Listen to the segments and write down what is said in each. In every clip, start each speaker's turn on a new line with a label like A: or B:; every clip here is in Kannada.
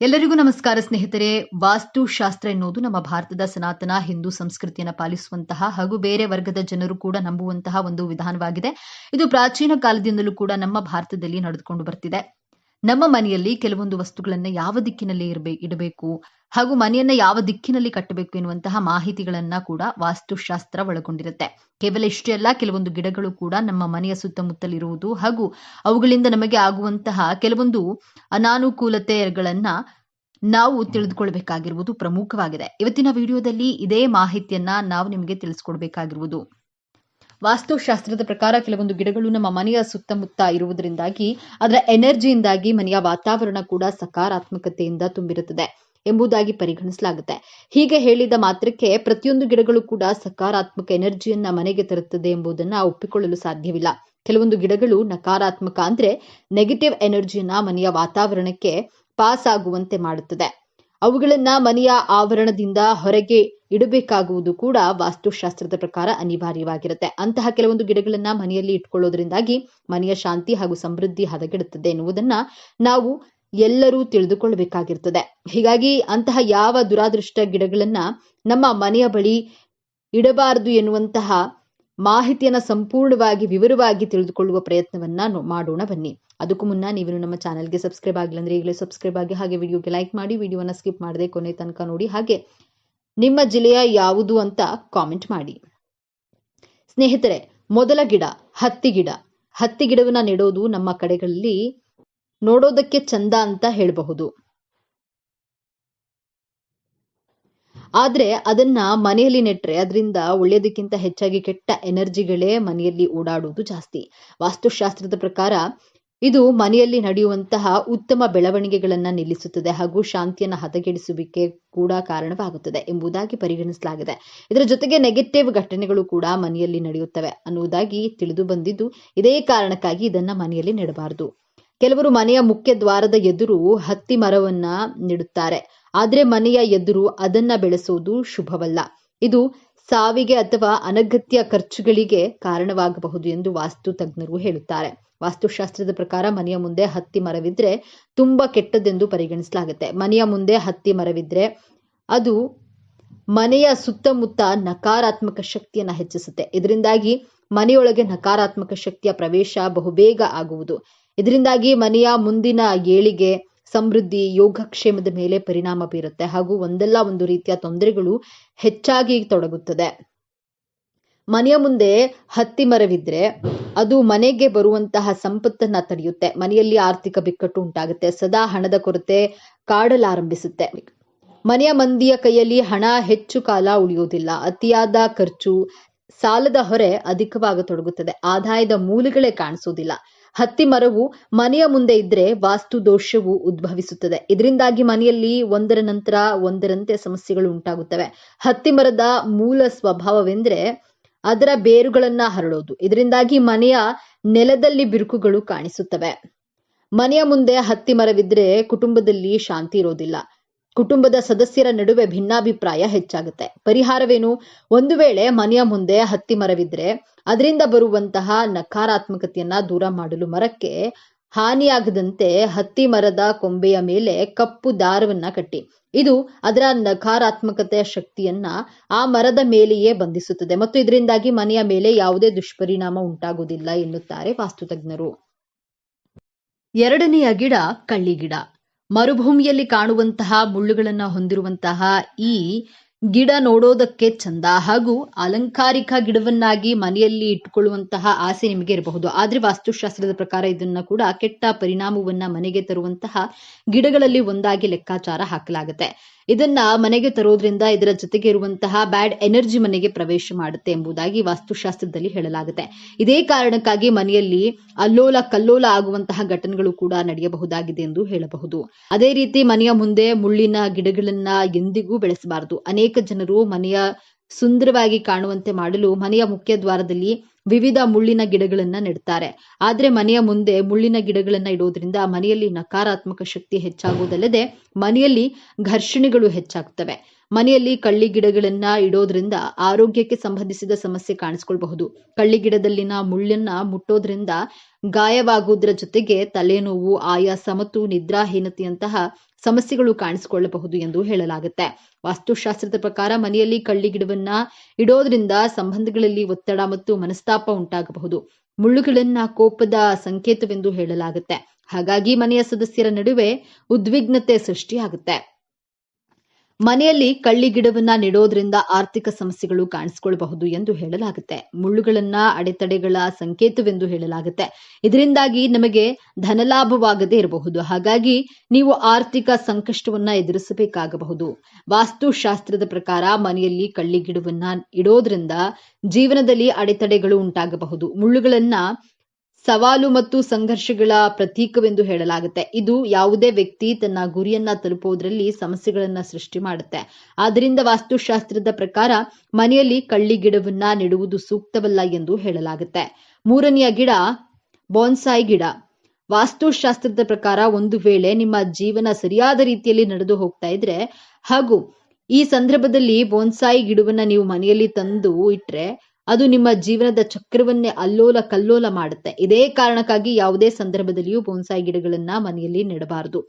A: ಎಲ್ಲರಿಗೂ ನಮಸ್ಕಾರ ಸ್ನೇಹಿತರೆ. ವಾಸ್ತುಶಾಸ್ತ್ರ ಎನ್ನುವುದು ನಮ್ಮ ಭಾರತದ ಸನಾತನ ಹಿಂದೂ ಸಂಸ್ಕೃತಿಯನ್ನು ಪಾಲಿಸುವಂತಹ ಹಾಗೂ ಬೇರೆ ವರ್ಗದ ಜನರು ಕೂಡ ನಂಬುವಂತಹ ಒಂದು ವಿಧಾನವಾಗಿದೆ. ಇದು ಪ್ರಾಚೀನ ಕಾಲದಿಂದಲೂ ಕೂಡ ನಮ್ಮ ಭಾರತದಲ್ಲಿ ನಡೆದುಕೊಂಡು ಬರ್ತಿದೆ. ನಮ್ಮ ಮನೆಯಲ್ಲಿ ಕೆಲವೊಂದು ವಸ್ತುಗಳನ್ನ ಯಾವ ದಿಕ್ಕಿನಲ್ಲಿ ಇರಬೇ, ಇಡಬೇಕು ಹಾಗೂ ಮನೆಯನ್ನ ಯಾವ ದಿಕ್ಕಿನಲ್ಲಿ ಕಟ್ಟಬೇಕು ಎನ್ನುವಂತಹ ಮಾಹಿತಿಗಳನ್ನ ಕೂಡ ವಾಸ್ತುಶಾಸ್ತ್ರ ಒಳಗೊಂಡಿರುತ್ತೆ. ಕೇವಲ ಇಷ್ಟೇ ಅಲ್ಲ, ಕೆಲವೊಂದು ಗಿಡಗಳು ಕೂಡ ನಮ್ಮ ಮನೆಯ ಸುತ್ತಮುತ್ತಲಿರುವುದು ಹಾಗೂ ಅವುಗಳಿಂದ ನಮಗೆ ಆಗುವಂತಹ ಕೆಲವೊಂದು ಅನಾನುಕೂಲತೆಗಳನ್ನ ನಾವು ತಿಳಿದುಕೊಳ್ಬೇಕಾಗಿರುವುದು ಪ್ರಮುಖವಾಗಿದೆ. ಇವತ್ತಿನ ವಿಡಿಯೋದಲ್ಲಿ ಇದೇ ಮಾಹಿತಿಯನ್ನ ನಾವು ನಿಮಗೆ ತಿಳಿಸ್ಕೊಡ್ಬೇಕಾಗಿರುವುದು. ವಾಸ್ತುಶಾಸ್ತ್ರದ ಪ್ರಕಾರ ಕೆಲವೊಂದು ಗಿಡಗಳು ನಮ್ಮ ಮನೆಯ ಸುತ್ತಮುತ್ತ ಇರುವುದರಿಂದಾಗಿ ಅದರ ಎನರ್ಜಿಯಿಂದಾಗಿ ಮನೆಯ ವಾತಾವರಣ ಕೂಡ ಸಕಾರಾತ್ಮಕತೆಯಿಂದ ತುಂಬಿರುತ್ತದೆ ಎಂಬುದಾಗಿ ಪರಿಗಣಿಸಲಾಗುತ್ತೆ. ಹೀಗೆ ಹೇಳಿದ ಮಾತ್ರಕ್ಕೆ ಪ್ರತಿಯೊಂದು ಗಿಡಗಳು ಕೂಡ ಸಕಾರಾತ್ಮಕ ಎನರ್ಜಿಯನ್ನ ಮನೆಗೆ ತರುತ್ತದೆ ಎಂಬುದನ್ನ ಒಪ್ಪಿಕೊಳ್ಳಲು ಸಾಧ್ಯವಿಲ್ಲ. ಕೆಲವೊಂದು ಗಿಡಗಳು ನಕಾರಾತ್ಮಕ ಅಂದ್ರೆ ನೆಗೆಟಿವ್ ಎನರ್ಜಿಯನ್ನ ಮನೆಯ ವಾತಾವರಣಕ್ಕೆ ಪಾಸ್ ಆಗುವಂತೆ ಮಾಡುತ್ತದೆ. ಅವುಗಳನ್ನ ಮನೆಯ ಆವರಣದಿಂದ ಹೊರಗೆ ಇಡಬೇಕಾಗುವುದು ಕೂಡ ವಾಸ್ತುಶಾಸ್ತ್ರದ ಪ್ರಕಾರ ಅನಿವಾರ್ಯವಾಗಿರುತ್ತೆ. ಅಂತಹ ಕೆಲವೊಂದು ಗಿಡಗಳನ್ನ ಮನೆಯಲ್ಲಿ ಇಟ್ಕೊಳ್ಳೋದ್ರಿಂದಾಗಿ ಮನೆಯ ಶಾಂತಿ ಹಾಗೂ ಸಮೃದ್ಧಿ ಹದಗೆಡುತ್ತದೆ ಎನ್ನುವುದನ್ನ ನಾವು ಎಲ್ಲರೂ ತಿಳಿದುಕೊಳ್ಳಬೇಕಾಗಿರ್ತದೆ ಹೀಗಾಗಿ ಅಂತಹ ಯಾವ ದುರಾದೃಷ್ಟ ಗಿಡಗಳನ್ನ ನಮ್ಮ ಮನೆಯ ಬಳಿ ಇಡಬಾರದು ಎನ್ನುವಂತಹ ಮಾಹಿತಿಯನ್ನ ಸಂಪೂರ್ಣವಾಗಿ ವಿವರವಾಗಿ ತಿಳಿದುಕೊಳ್ಳುವ ಪ್ರಯತ್ನವನ್ನ ಮಾಡೋಣ ಬನ್ನಿ. ಅದಕ್ಕೂ ಮುನ್ನ ನೀವು ನಮ್ಮ ಚಾನಲ್ಗೆ ಸಬ್ಸ್ಕ್ರೈಬ್ ಆಗಿಲ್ಲ ಅಂದ್ರೆ ಈಗಲೇ ಸಬ್ಸ್ಕ್ರೈಬ್ ಆಗಿ ಹಾಗೆ ವಿಡಿಯೋಗೆ ಲೈಕ್ ಮಾಡಿ, ವಿಡಿಯೋನ ಸ್ಕಿಪ್ ಮಾಡದೆ ಕೊನೆ ತನಕ ನೋಡಿ ಹಾಗೆ ನಿಮ್ಮ ಜಿಲ್ಲೆಯ ಯಾವುದು ಅಂತ ಕಾಮೆಂಟ್ ಮಾಡಿ. ಸ್ನೇಹಿತರೆ, ಮೊದಲ ಗಿಡ, ಹತ್ತಿ ಗಿಡ. ಹತ್ತಿ ಗಿಡವನ್ನ ನೆಡೋದು ನಮ್ಮ ಕಡೆಗಳಲ್ಲಿ ನೋಡೋದಕ್ಕೆ ಚಂದ ಅಂತ ಹೇಳಬಹುದು. ಆದ್ರೆ ಅದನ್ನ ಮನೆಯಲ್ಲಿ ನೆಟ್ರೆ ಅದರಿಂದ ಒಳ್ಳೆಯದಕ್ಕಿಂತ ಹೆಚ್ಚಾಗಿ ಕೆಟ್ಟ ಎನರ್ಜಿಗಳೇ ಮನೆಯಲ್ಲಿ ಓಡಾಡುವುದು ಜಾಸ್ತಿ. ವಾಸ್ತುಶಾಸ್ತ್ರದ ಪ್ರಕಾರ ಇದು ಮನೆಯಲ್ಲಿ ನಡೆಯುವಂತಹ ಉತ್ತಮ ಬೆಳವಣಿಗೆಗಳನ್ನು ನಿಲ್ಲಿಸುತ್ತದೆ ಹಾಗೂ ಶಾಂತಿಯನ್ನು ಹದಗೆಡಿಸುವಿಕೆ ಕೂಡ ಕಾರಣವಾಗುತ್ತದೆ ಎಂಬುದಾಗಿ ಪರಿಗಣಿಸಲಾಗಿದೆ. ಇದರ ಜೊತೆಗೆ ನೆಗೆಟಿವ್ ಘಟನೆಗಳು ಕೂಡ ಮನೆಯಲ್ಲಿ ನಡೆಯುತ್ತವೆ ಅನ್ನುವುದಾಗಿ ತಿಳಿದು ಬಂದಿದ್ದು, ಇದೇ ಕಾರಣಕ್ಕಾಗಿ ಇದನ್ನ ಮನೆಯಲ್ಲಿ ನೆಡಬಾರದು. ಕೆಲವರು ಮನೆಯ ಮುಖ್ಯ ದ್ವಾರದ ಎದುರು ಹತ್ತಿ ಮರವನ್ನ ನೆಡುತ್ತಾರೆ. ಆದರೆ ಮನೆಯ ಎದುರು ಅದನ್ನ ಬೆಳೆಸುವುದು ಶುಭವಲ್ಲ. ಇದು ಸಾವಿಗೆ ಅಥವಾ ಅನಗತ್ಯ ಖರ್ಚುಗಳಿಗೆ ಕಾರಣವಾಗಬಹುದು ಎಂದು ವಾಸ್ತು ತಜ್ಞರು ಹೇಳುತ್ತಾರೆ. ವಾಸ್ತುಶಾಸ್ತ್ರದ ಪ್ರಕಾರ ಮನೆಯ ಮುಂದೆ ಹತ್ತಿ ಮರವಿದ್ರೆ ತುಂಬಾ ಕೆಟ್ಟದೆಂದು ಪರಿಗಣಿಸಲಾಗುತ್ತೆ. ಮನೆಯ ಮುಂದೆ ಹತ್ತಿ ಮರವಿದ್ರೆ ಅದು ಮನೆಯ ಸುತ್ತಮುತ್ತ ನಕಾರಾತ್ಮಕ ಶಕ್ತಿಯನ್ನ ಹೆಚ್ಚಿಸುತ್ತೆ. ಇದರಿಂದಾಗಿ ಮನೆಯೊಳಗೆ ನಕಾರಾತ್ಮಕ ಶಕ್ತಿಯ ಪ್ರವೇಶ ಬಹುಬೇಗ ಆಗುವುದು. ಇದರಿಂದಾಗಿ ಮನೆಯ ಮುಂದಿನ ಏಳಿಗೆ ಸಮೃದ್ಧಿ, ಯೋಗಕ್ಷೇಮದ ಮೇಲೆ ಪರಿಣಾಮ ಬೀರುತ್ತೆ. ಹಾಗೂ ಒಂದಲ್ಲ ಒಂದು ರೀತಿಯ ತೊಂದರೆಗಳು ಹೆಚ್ಚಾಗಿ ತೊಡಗುತ್ತದೆ. ಮನೆಯ ಮುಂದೆ ಹತ್ತಿ ಮರವಿದ್ರೆ ಅದು ಮನೆಗೆ ಬರುವಂತಹ ಸಂಪತ್ತನ್ನ ತಡೆಯುತ್ತೆ. ಮನೆಯಲ್ಲಿ ಆರ್ಥಿಕ ಬಿಕ್ಕಟ್ಟು ಉಂಟಾಗುತ್ತೆ. ಸದಾ ಹಣದ ಕೊರತೆ ಕಾಡಲಾರಂಭಿಸುತ್ತೆ ಮನೆಯ ಮಂದಿಯ ಕೈಯಲ್ಲಿ ಹಣ ಹೆಚ್ಚು ಕಾಲ ಉಳಿಯುವುದಿಲ್ಲ. ಅತಿಯಾದ ಖರ್ಚು ಸಾಲದ ಹೊರೆ ಅಧಿಕವಾಗತೊಡಗುತ್ತದೆ ಆದಾಯದ ಮೂಲಗಳೇ ಕಾಣಿಸುವುದಿಲ್ಲ. ಹತ್ತಿ ಮರವು ಮನೆಯ ಮುಂದೆ ಇದ್ರೆ ವಾಸ್ತು ದೋಷವು ಉದ್ಭವಿಸುತ್ತದೆ. ಇದರಿಂದಾಗಿ ಮನೆಯಲ್ಲಿ ಒಂದರ ನಂತರ ಒಂದರಂತೆ ಸಮಸ್ಯೆಗಳು ಉಂಟಾಗುತ್ತವೆ. ಹತ್ತಿ ಮರದ ಮೂಲ ಸ್ವಭಾವವೆಂದ್ರೆ ಅದರ ಬೇರುಗಳನ್ನ ಹರಡೋದು. ಇದರಿಂದಾಗಿ ಮನೆಯ ನೆಲದಲ್ಲಿ ಬಿರುಕುಗಳು ಕಾಣಿಸುತ್ತವೆ. ಮನೆಯ ಮುಂದೆ ಹತ್ತಿ ಮರವಿದ್ರೆ ಕುಟುಂಬದಲ್ಲಿ ಶಾಂತಿ ಇರೋದಿಲ್ಲ. ಕುಟುಂಬದ ಸದಸ್ಯರ ನಡುವೆ ಭಿನ್ನಾಭಿಪ್ರಾಯ ಹೆಚ್ಚಾಗುತ್ತೆ. ಪರಿಹಾರವೇನು? ಒಂದು ವೇಳೆ ಮನೆಯ ಮುಂದೆ ಹತ್ತಿ ಮರವಿದ್ರೆ, ಅದರಿಂದ ಬರುವಂತಹ ನಕಾರಾತ್ಮಕತೆಯನ್ನ ದೂರ ಮಾಡಲು ಮರಕ್ಕೆ ಹಾನಿಯಾಗದಂತೆ ಹತ್ತಿ ಮರದ ಕೊಂಬೆಯ ಮೇಲೆ ಕಪ್ಪು ದಾರವನ್ನ ಕಟ್ಟಿ. ಇದು ಅದರ ನಕಾರಾತ್ಮಕತೆಯ ಶಕ್ತಿಯನ್ನ ಆ ಮರದ ಮೇಲೆಯೇ ಬಂಧಿಸುತ್ತದೆ ಮತ್ತು ಇದರಿಂದಾಗಿ ಮನೆಯ ಮೇಲೆ ಯಾವುದೇ ದುಷ್ಪರಿಣಾಮ ಉಂಟಾಗುವುದಿಲ್ಲ ಎನ್ನುತ್ತಾರೆ ವಾಸ್ತುತಜ್ಞರು. ಎರಡನೆಯ ಗಿಡ ಕಳ್ಳಿ ಗಿಡ. ಮರುಭೂಮಿಯಲ್ಲಿ ಕಾಣುವಂತಹ ಮುಳ್ಳುಗಳನ್ನ ಹೊಂದಿರುವಂತಹ ಈ ಗಿಡ ನೋಡೋದಕ್ಕೆ ಚಂದ ಹಾಗೂ ಅಲಂಕಾರಿಕ ಗಿಡವನ್ನಾಗಿ ಮನೆಯಲ್ಲಿ ಇಟ್ಟುಕೊಳ್ಳುವಂತಹ ಆಸೆ ನಿಮಗೆ ಇರಬಹುದು. ಆದ್ರೆ ವಾಸ್ತುಶಾಸ್ತ್ರದ ಪ್ರಕಾರ ಇದನ್ನ ಕೂಡ ಕೆಟ್ಟ ಪರಿಣಾಮವನ್ನ ಮನೆಗೆ ತರುವಂತಹ ಗಿಡಗಳಲ್ಲಿ ಒಂದಾಗಿ ಲೆಕ್ಕಾಚಾರ ಹಾಕಲಾಗುತ್ತೆ. ಇದನ್ನ ಮನೆಗೆ ತರೋದ್ರಿಂದ ಇದರ ಜೊತೆಗೆ ಇರುವಂತಹ ಬ್ಯಾಡ್ ಎನರ್ಜಿ ಮನೆಗೆ ಪ್ರವೇಶ ಮಾಡುತ್ತೆ ಎಂಬುದಾಗಿ ವಾಸ್ತುಶಾಸ್ತ್ರದಲ್ಲಿ ಹೇಳಲಾಗುತ್ತೆ. ಇದೇ ಕಾರಣಕ್ಕಾಗಿ ಮನೆಯಲ್ಲಿ ಅಲ್ಲೋಲ ಕಲ್ಲೋಲ ಆಗುವಂತಹ ಘಟನೆಗಳು ಕೂಡ ನಡೆಯಬಹುದಾಗಿದೆ ಎಂದು ಹೇಳಬಹುದು. ಅದೇ ರೀತಿ ಮನೆಯ ಮುಂದೆ ಮುಳ್ಳಿನ ಗಿಡಗಳನ್ನ ಎಂದಿಗೂ ಬೆಳೆಸಬಾರದು. ಅನೇಕ ಜನರು ಮನೆಯ ಸುಂದರವಾಗಿ ಕಾಣುವಂತೆ ಮಾಡಲು ಮನೆಯ ಮುಖ್ಯ ದ್ವಾರದಲ್ಲಿ ವಿವಿಧ ಮುಳ್ಳಿನ ಗಿಡಗಳನ್ನ ನೆಡ್ತಾರೆ. ಆದ್ರೆ ಮನೆಯ ಮುಂದೆ ಮುಳ್ಳಿನ ಗಿಡಗಳನ್ನ ಇಡೋದ್ರಿಂದ ಮನೆಯಲ್ಲಿ ನಕಾರಾತ್ಮಕ ಶಕ್ತಿ ಹೆಚ್ಚಾಗುವುದಲ್ಲದೆ ಮನೆಯಲ್ಲಿ ಘರ್ಷಣೆಗಳು ಹೆಚ್ಚಾಗ್ತವೆ. ಮನೆಯಲ್ಲಿ ಕಳ್ಳಿ ಗಿಡಗಳನ್ನ ಇಡೋದ್ರಿಂದ ಆರೋಗ್ಯಕ್ಕೆ ಸಂಬಂಧಿಸಿದ ಸಮಸ್ಯೆ ಕಾಣಿಸ್ಕೊಳ್ಬಹುದು. ಕಳ್ಳಿ ಗಿಡದಲ್ಲಿನ ಮುಳ್ಳನ್ನ ಮುಟ್ಟೋದ್ರಿಂದ ಗಾಯವಾಗುವುದರ ಜೊತೆಗೆ ತಲೆನೋವು, ಆಯಾಸ ಮತ್ತು ನಿದ್ರಾಹೀನತೆಯಂತಹ ಸಮಸ್ಯೆಗಳು ಕಾಣಿಸಿಕೊಳ್ಳಬಹುದು ಎಂದು ಹೇಳಲಾಗುತ್ತೆ. ವಾಸ್ತುಶಾಸ್ತ್ರದ ಪ್ರಕಾರ ಮನೆಯಲ್ಲಿ ಕಳ್ಳಿ ಗಿಡವನ್ನ ಇಡೋದ್ರಿಂದ ಸಂಬಂಧಗಳಲ್ಲಿ ಒತ್ತಡ ಮತ್ತು ಮನಸ್ತಾಪ ಉಂಟಾಗಬಹುದು. ಮುಳ್ಳುಗಳನ್ನ ಕೋಪದ ಸಂಕೇತವೆಂದು ಹೇಳಲಾಗುತ್ತೆ. ಹಾಗಾಗಿ ಮನೆಯ ಸದಸ್ಯರ ನಡುವೆ ಉದ್ವಿಗ್ನತೆ ಸೃಷ್ಟಿಯಾಗುತ್ತೆ. ಮನೆಯಲ್ಲಿ ಕಳ್ಳಿ ಗಿಡವನ್ನ ನೆಡೋದ್ರಿಂದ ಆರ್ಥಿಕ ಸಮಸ್ಯೆಗಳು ಕಾಣಿಸಿಕೊಳ್ಳಬಹುದು ಎಂದು ಹೇಳಲಾಗುತ್ತೆ. ಮುಳ್ಳುಗಳನ್ನ, ಅಡೆತಡೆಗಳ ಸಂಕೇತವೆಂದು ಹೇಳಲಾಗುತ್ತೆ. ಇದರಿಂದಾಗಿ ನಮಗೆ ಧನಲಾಭವಾಗದೇ ಇರಬಹುದು. ಹಾಗಾಗಿ ನೀವು ಆರ್ಥಿಕ ಸಂಕಷ್ಟವನ್ನ ಎದುರಿಸಬೇಕಾಗಬಹುದು. ವಾಸ್ತುಶಾಸ್ತ್ರದ ಪ್ರಕಾರ ಮನೆಯಲ್ಲಿ ಕಳ್ಳಿ ಗಿಡವನ್ನ ಇಡೋದ್ರಿಂದ ಜೀವನದಲ್ಲಿ ಅಡೆತಡೆಗಳು ಉಂಟಾಗಬಹುದು. ಮುಳ್ಳುಗಳನ್ನ ಸವಾಲು ಮತ್ತು ಸಂಘರ್ಷಗಳ ಪ್ರತೀಕವೆಂದು ಹೇಳಲಾಗುತ್ತೆ. ಇದು ಯಾವುದೇ ವ್ಯಕ್ತಿ ತನ್ನ ಗುರಿಯನ್ನ ತಲುಪುವುದರಲ್ಲಿ ಸಮಸ್ಯೆಗಳನ್ನ ಸೃಷ್ಟಿ ಮಾಡುತ್ತೆ. ಆದ್ದರಿಂದ ವಾಸ್ತುಶಾಸ್ತ್ರದ ಪ್ರಕಾರ ಮನೆಯಲ್ಲಿ ಕಳ್ಳಿ ಗಿಡವನ್ನ ನೆಡುವುದು ಸೂಕ್ತವಲ್ಲ ಎಂದು ಹೇಳಲಾಗುತ್ತೆ. ಮೂರನೆಯ ಗಿಡ ಬೋನ್ಸಾಯಿ ಗಿಡ. ವಾಸ್ತುಶಾಸ್ತ್ರದ ಪ್ರಕಾರ ಒಂದು ವೇಳೆ ನಿಮ್ಮ ಜೀವನ ಸರಿಯಾದ ರೀತಿಯಲ್ಲಿ ನಡೆದು ಹೋಗ್ತಾ ಇದ್ರೆ, ಹಾಗೂ ಈ ಸಂದರ್ಭದಲ್ಲಿ ಬೋನ್ಸಾಯಿ ಗಿಡವನ್ನ ನೀವು ಮನೆಯಲ್ಲಿ ತಂದು ಇಟ್ರೆ ಅದು ನಿಮ್ಮ ಜೀವನದ ಚಕ್ರವನ್ನೇ ಅಲ್ಲೋಲ ಕಲ್ಲೋಲ ಮಾಡುತ್ತೆ. ಇದೇ ಕಾರಣಕ್ಕಾಗಿ ಯಾವುದೇ ಸಂದರ್ಭದಲ್ಲಿಯೂ ಬೋನ್ಸಾಯಿ ಗಿಡಗಳನ್ನ ಮನೆಯಲ್ಲಿ ನೆಡಬಾರದು.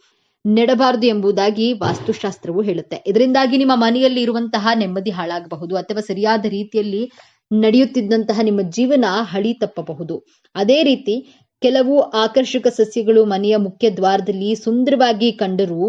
A: ನೆಡಬಾರದು ಎಂಬುದಾಗಿ ವಾಸ್ತುಶಾಸ್ತ್ರವು ಹೇಳುತ್ತೆ. ಇದರಿಂದಾಗಿ ನಿಮ್ಮ ಮನೆಯಲ್ಲಿ ಇರುವಂತಹ ನೆಮ್ಮದಿ ಹಾಳಾಗಬಹುದು ಅಥವಾ ಸರಿಯಾದ ರೀತಿಯಲ್ಲಿ ನಡೆಯುತ್ತಿದ್ದಂತಹ ನಿಮ್ಮ ಜೀವನ ಹಳಿ ತಪ್ಪಬಹುದು. ಅದೇ ರೀತಿ ಕೆಲವು ಆಕರ್ಷಕ ಸಸ್ಯಗಳು ಮನೆಯ ಮುಖ್ಯ ದ್ವಾರದಲ್ಲಿ ಸುಂದರವಾಗಿ ಕಂಡರೂ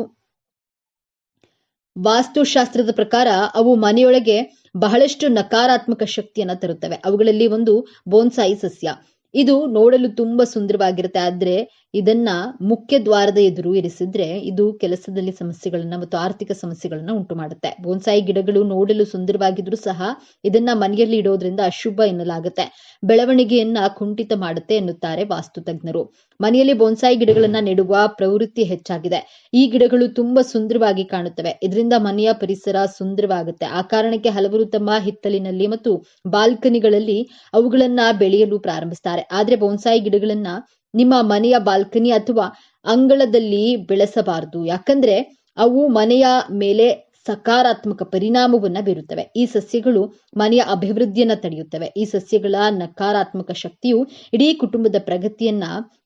A: ವಾಸ್ತುಶಾಸ್ತ್ರದ ಪ್ರಕಾರ ಅವು ಮನೆಯೊಳಗೆ ಬಹಳಷ್ಟು ನಕಾರಾತ್ಮಕ ಶಕ್ತಿಯನ್ನ ತರುತ್ತವೆ. ಅವುಗಳಲ್ಲಿ ಒಂದು ಬೋನ್ಸಾಯಿ ಸಸ್ಯ. ಇದು ನೋಡಲು ತುಂಬಾ ಸುಂದರವಾಗಿರುತ್ತೆ. ಆದ್ರೆ ಇದನ್ನ ಮುಖ್ಯ ದ್ವಾರದ ಎದುರು ಇರಿಸಿದ್ರೆ ಇದು ಕೆಲಸದಲ್ಲಿ ಸಮಸ್ಯೆಗಳನ್ನ ಮತ್ತು ಆರ್ಥಿಕ ಸಮಸ್ಯೆಗಳನ್ನ ಉಂಟು ಮಾಡುತ್ತೆ ಬೋನ್ಸಾಯಿ ಗಿಡಗಳು ನೋಡಲು ಸುಂದರವಾಗಿದ್ರು ಸಹ ಇದನ್ನ ಮನೆಯಲ್ಲಿ ಇಡೋದ್ರಿಂದ ಅಶುಭ ಎನ್ನಲಾಗುತ್ತೆ. ಬೆಳವಣಿಗೆಯನ್ನ ಕುಂಠಿತ ಮಾಡುತ್ತೆ ಎನ್ನುತ್ತಾರೆ ವಾಸ್ತು ತಜ್ಞರು ಮನೆಯಲ್ಲಿ ಬೋನ್ಸಾಯಿ ಗಿಡಗಳನ್ನ ನೆಡುವ ಪ್ರವೃತ್ತಿ ಹೆಚ್ಚಾಗಿದೆ. ಈ ಗಿಡಗಳು ತುಂಬಾ ಸುಂದರವಾಗಿ ಕಾಣುತ್ತವೆ. ಇದರಿಂದ ಮನೆಯ ಪರಿಸರ ಸುಂದರವಾಗುತ್ತೆ. ಆ ಕಾರಣಕ್ಕೆ ಹಲವರು ತಮ್ಮ ಹಿತ್ತಲಿನಲ್ಲಿ ಮತ್ತು ಬಾಲ್ಕನಿಗಳಲ್ಲಿ ಅವುಗಳನ್ನ ಬೆಳೆಯಲು ಪ್ರಾರಂಭಿಸ್ತಾರೆ. ಆದ್ರೆ ಬೋನ್ಸಾಯಿ ಗಿಡಗಳನ್ನ ನಿಮ್ಮ ಮನೆಯ ಬಾಲ್ಕನಿ ಅಥವಾ ಅಂಗಳದಲ್ಲಿ ಬೆಳೆಸಬಾರದು. ಯಾಕಂದ್ರೆ ಅವು ಮನೆಯ ಮೇಲೆ ಸಕಾರಾತ್ಮಕ ಪರಿಣಾಮವನ್ನ ಬೀರುತ್ತವೆ. ಈ ಸಸ್ಯಗಳು ಮನೆಯ ಅಭಿವೃದ್ಧಿಯನ್ನ ತಡೆಯುತ್ತವೆ. ಈ ಸಸ್ಯಗಳ ನಕಾರಾತ್ಮಕ ಶಕ್ತಿಯು ಇಡೀ ಕುಟುಂಬದ ಪ್ರಗತಿಯನ್ನ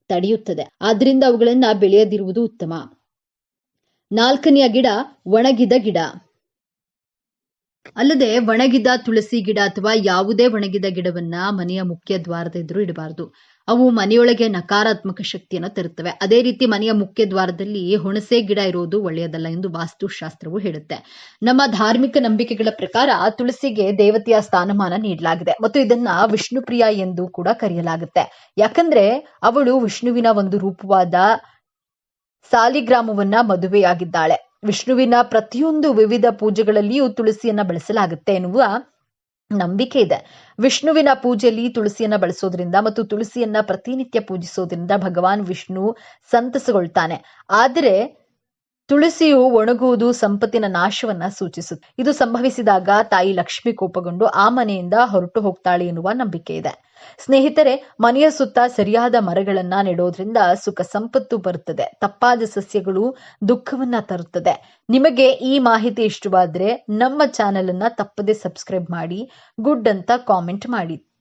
A: ತಡೆಯುತ್ತದೆ. ಆದ್ರಿಂದ ಅವುಗಳನ್ನ ಬೆಳೆಯದಿರುವುದು ಉತ್ತಮ. ನಾಲ್ಕನೆಯ ಗಿಡ ಒಣಗಿದ ಗಿಡ. ಅಲ್ಲದೆ ಒಣಗಿದ ತುಳಸಿ ಗಿಡ ಅಥವಾ ಯಾವುದೇ ಒಣಗಿದ ಗಿಡವನ್ನ ಮನೆಯ ಮುಖ್ಯ ದ್ವಾರದ ಎದುರು ಇಡಬಾರದು. ಅವು ಮನೆಯೊಳಗೆ ನಕಾರಾತ್ಮಕ ಶಕ್ತಿಯನ್ನು ತರುತ್ತವೆ. ಅದೇ ರೀತಿ ಮನೆಯ ಮುಖ್ಯ ದ್ವಾರದಲ್ಲಿ ಹುಣಸೆ ಗಿಡ ಇರುವುದು ಒಳ್ಳೆಯದಲ್ಲ ಎಂದು ವಾಸ್ತುಶಾಸ್ತ್ರವು ಹೇಳುತ್ತೆ. ನಮ್ಮ ಧಾರ್ಮಿಕ ನಂಬಿಕೆಗಳ ಪ್ರಕಾರ ತುಳಸಿಗೆ ದೇವತೆಯ ಸ್ಥಾನಮಾನ ನೀಡಲಾಗಿದೆ. ಮತ್ತು ಇದನ್ನ ವಿಷ್ಣುಪ್ರಿಯ ಎಂದು ಕೂಡ ಕರೆಯಲಾಗುತ್ತೆ. ಯಾಕಂದ್ರೆ ಅವಳು ವಿಷ್ಣುವಿನ ಒಂದು ರೂಪವಾದ ಸಾಲಿಗ್ರಾಮವನ್ನ ಮದುವೆಯಾಗಿದ್ದಾಳೆ. ವಿಷ್ಣುವಿನ ಪ್ರತಿಯೊಂದು ವಿವಿಧ ಪೂಜೆಗಳಲ್ಲಿಯೂ ತುಳಸಿಯನ್ನ ಬಳಸಲಾಗುತ್ತೆ ಎನ್ನುವ ನಂಬಿಕೆ ಇದೆ. ವಿಷ್ಣುವಿನ ಪೂಜೆಯಲ್ಲಿ ತುಳಸಿಯನ್ನ ಬಳಸೋದ್ರಿಂದ ಮತ್ತು ತುಳಸಿಯನ್ನ ಪ್ರತಿನಿತ್ಯ ಪೂಜಿಸೋದ್ರಿಂದ ಭಗವಾನ್ ವಿಷ್ಣು ಸಂತಸಗೊಳ್ತಾನೆ. ಆದರೆ ತುಳಸಿಯು ಒಣಗುವುದು ಸಂಪತ್ತಿನ ನಾಶವನ್ನ ಸೂಚಿಸುತ್ತೆ. ಇದು ಸಂಭವಿಸಿದಾಗ ತಾಯಿ ಲಕ್ಷ್ಮಿ ಕೋಪಗೊಂಡು ಆ ಮನೆಯಿಂದ ಹೊರಟು ಹೋಗ್ತಾಳೆ ಎನ್ನುವ ನಂಬಿಕೆ ಇದೆ. ಸ್ನೇಹಿತರೆ, ಮನೆಯ ಸುತ್ತ ಸರಿಯಾದ ಮರಗಳನ್ನ ನೆಡೋದ್ರಿಂದ ಸುಖ ಸಂಪತ್ತು ಬರುತ್ತದೆ. ತಪ್ಪಾದ ಸಸ್ಯಗಳು ದುಃಖವನ್ನ ತರುತ್ತದೆ. ನಿಮಗೆ ಈ ಮಾಹಿತಿ ಇಷ್ಟವಾದ್ರೆ ನಮ್ಮ ಚಾನೆಲ್ ಅನ್ನ ತಪ್ಪದೆ ಸಬ್ಸ್ಕ್ರೈಬ್ ಮಾಡಿ, ಗುಡ್ ಅಂತ ಕಾಮೆಂಟ್ ಮಾಡಿ.